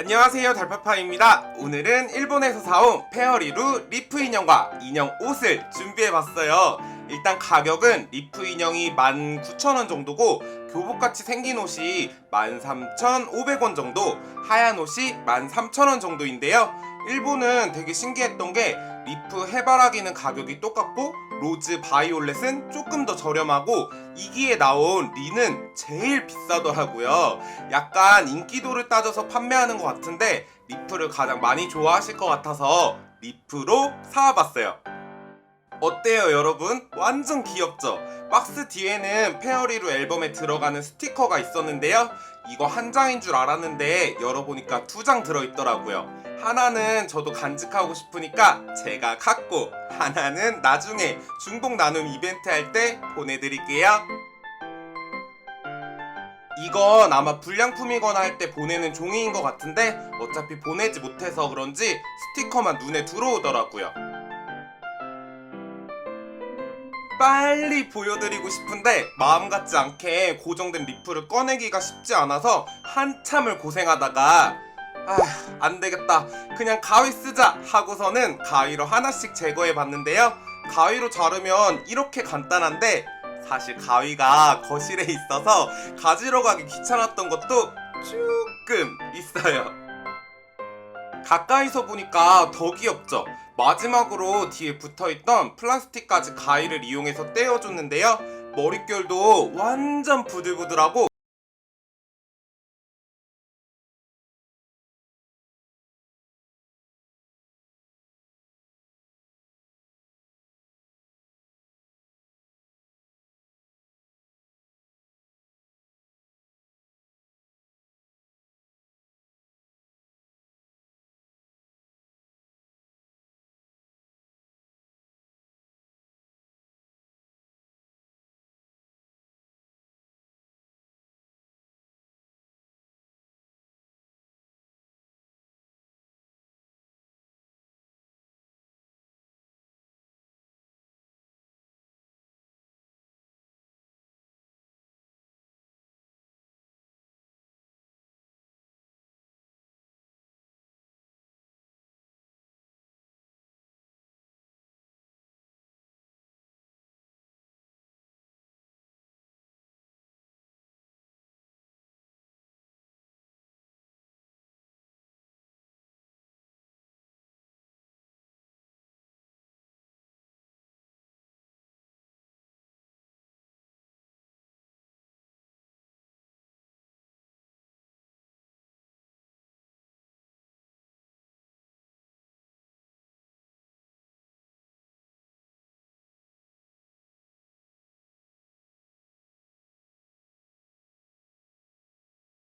안녕하세요 달파파입니다. 오늘은 일본에서 사온 페어리루 리프 인형과 인형 옷을 준비해봤어요. 일단 가격은 리프 인형이 19,000원 정도고 교복같이 생긴 옷이 13,500원 정도 하얀 옷이 13,000원 정도인데요. 일본은 되게 신기했던 게 리프 해바라기는 가격이 똑같고 로즈 바이올렛은 조금 더 저렴하고 이기에 나온 리는 제일 비싸더라고요. 약간 인기도를 따져서 판매하는 것 같은데 리프를 가장 많이 좋아하실 것 같아서 리프로 사와봤어요. 어때요 여러분? 완전 귀엽죠? 박스 뒤에는 페어리루 앨범에 들어가는 스티커가 있었는데요. 이거 한 장인 줄 알았는데 열어보니까 두 장 들어있더라고요. 하나는 저도 간직하고 싶으니까 제가 갖고 하나는 나중에 중복 나눔 이벤트 할 때 보내드릴게요. 이건 아마 불량품이거나 할 때 보내는 종이인 것 같은데 어차피 보내지 못해서 그런지 스티커만 눈에 들어오더라고요. 빨리 보여드리고 싶은데 마음 같지 않게 고정된 리프를 꺼내기가 쉽지 않아서 한참을 고생하다가 아, 안 되겠다. 그냥 가위 쓰자 하고서는 가위로 하나씩 제거해 봤는데요. 가위로 자르면 이렇게 간단한데 사실 가위가 거실에 있어서 가지러 가기 귀찮았던 것도 조금 있어요. 가까이서 보니까 더 귀엽죠? 마지막으로 뒤에 붙어있던 플라스틱까지 가위를 이용해서 떼어줬는데요. 머릿결도 완전 부들부들하고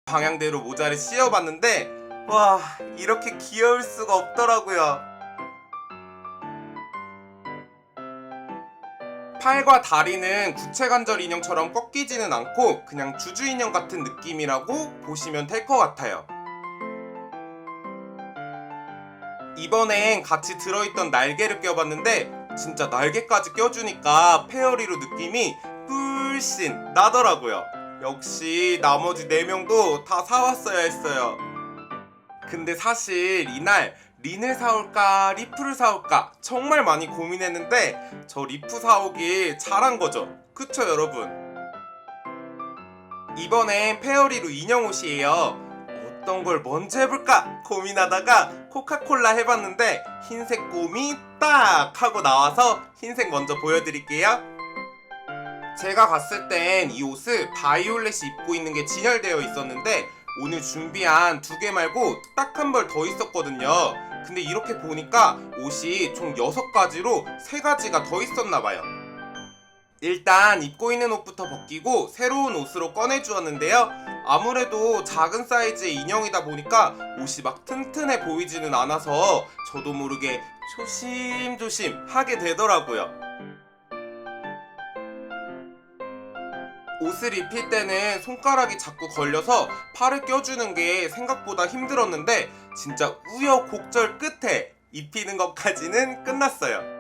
방향대로 모자를 씌워봤는데 와 이렇게 귀여울 수가 없더라고요. 팔과 다리는 구체관절 인형처럼 꺾이지는 않고 그냥 주주 인형 같은 느낌이라고 보시면 될 것 같아요. 이번엔 같이 들어있던 날개를 껴봤는데 진짜 날개까지 껴주니까 페어리로 느낌이 훨씬 나더라고요. 역시 나머지 4명도 다 사왔어야 했어요. 근데 사실 이날 린을 사올까 리프를 사올까 정말 많이 고민했는데 저 리프 사오길 잘한 거죠. 그쵸 여러분? 이번엔 페어리루 인형 옷이에요. 어떤 걸 먼저 해볼까 고민하다가 코카콜라 해봤는데 흰색 곰이 딱 하고 나와서 흰색 먼저 보여드릴게요. 제가 갔을 땐 이 옷을 바이올렛이 입고 있는 게 진열되어 있었는데 오늘 준비한 두 개 말고 딱 한 벌 더 있었거든요. 근데 이렇게 보니까 옷이 총 6가지로 3가지가 더 있었나 봐요. 일단 입고 있는 옷부터 벗기고 새로운 옷으로 꺼내 주었는데요. 아무래도 작은 사이즈의 인형이다 보니까 옷이 막 튼튼해 보이지는 않아서 저도 모르게 조심조심 하게 되더라고요. 옷을 입힐 때는 손가락이 자꾸 걸려서 팔을 껴주는 게 생각보다 힘들었는데 진짜 우여곡절 끝에 입히는 것까지는 끝났어요.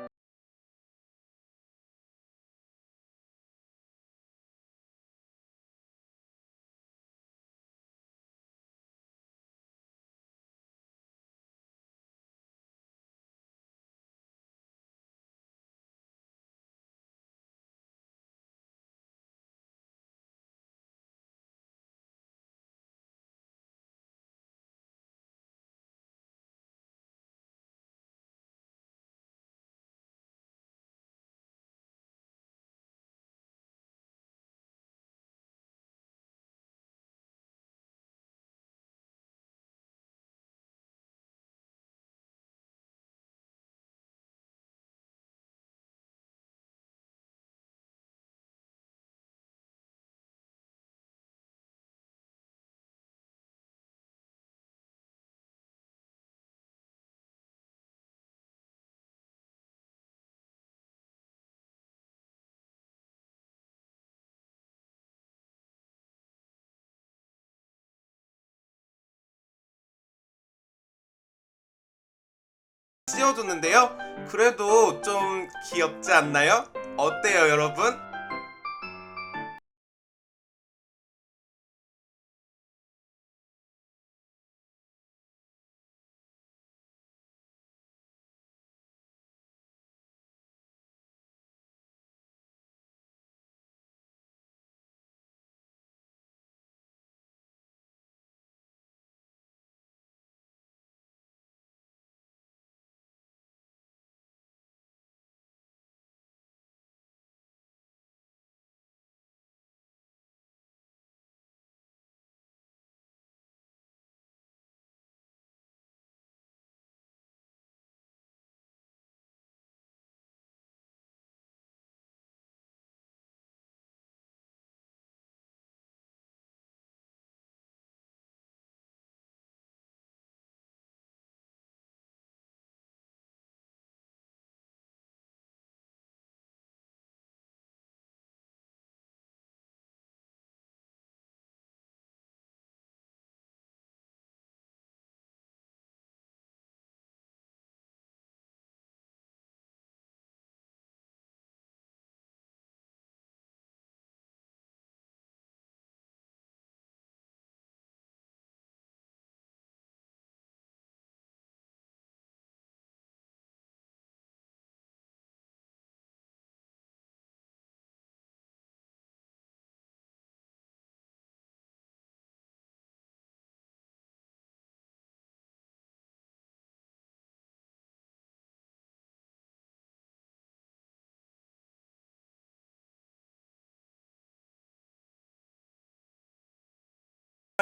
씌워줬는데요. 그래도 좀 귀엽지 않나요? 어때요, 여러분?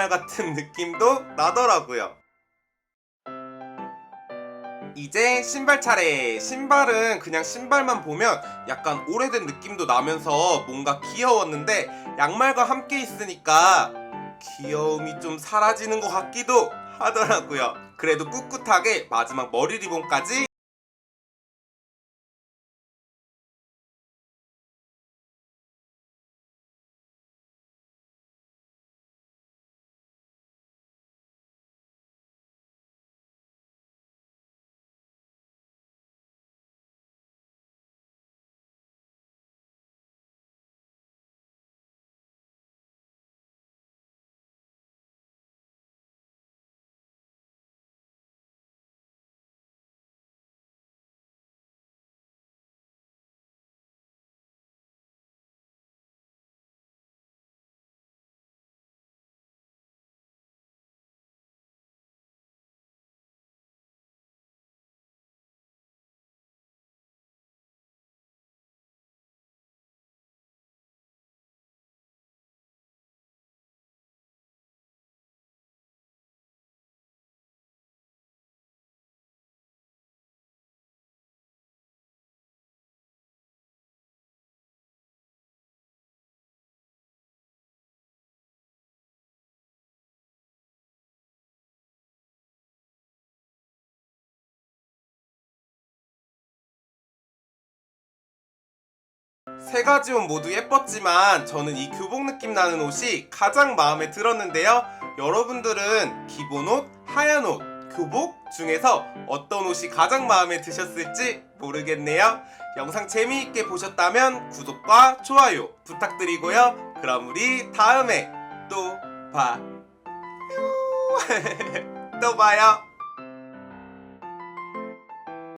같은 느낌도 나더라고요. 이제 신발 차례. 신발은 그냥 신발만 보면 약간 오래된 느낌도 나면서 뭔가 귀여웠는데 양말과 함께 있으니까 귀여움이 좀 사라지는 것 같기도 하더라고요. 그래도 꿋꿋하게 마지막 머리 리본까지 세 가지 옷 모두 예뻤지만 저는 이 교복 느낌 나는 옷이 가장 마음에 들었는데요. 여러분들은 기본 옷, 하얀 옷, 교복 중에서 어떤 옷이 가장 마음에 드셨을지 모르겠네요. 영상 재미있게 보셨다면 구독과 좋아요 부탁드리고요. 그럼 우리 다음에 또 봐요. 또 봐요.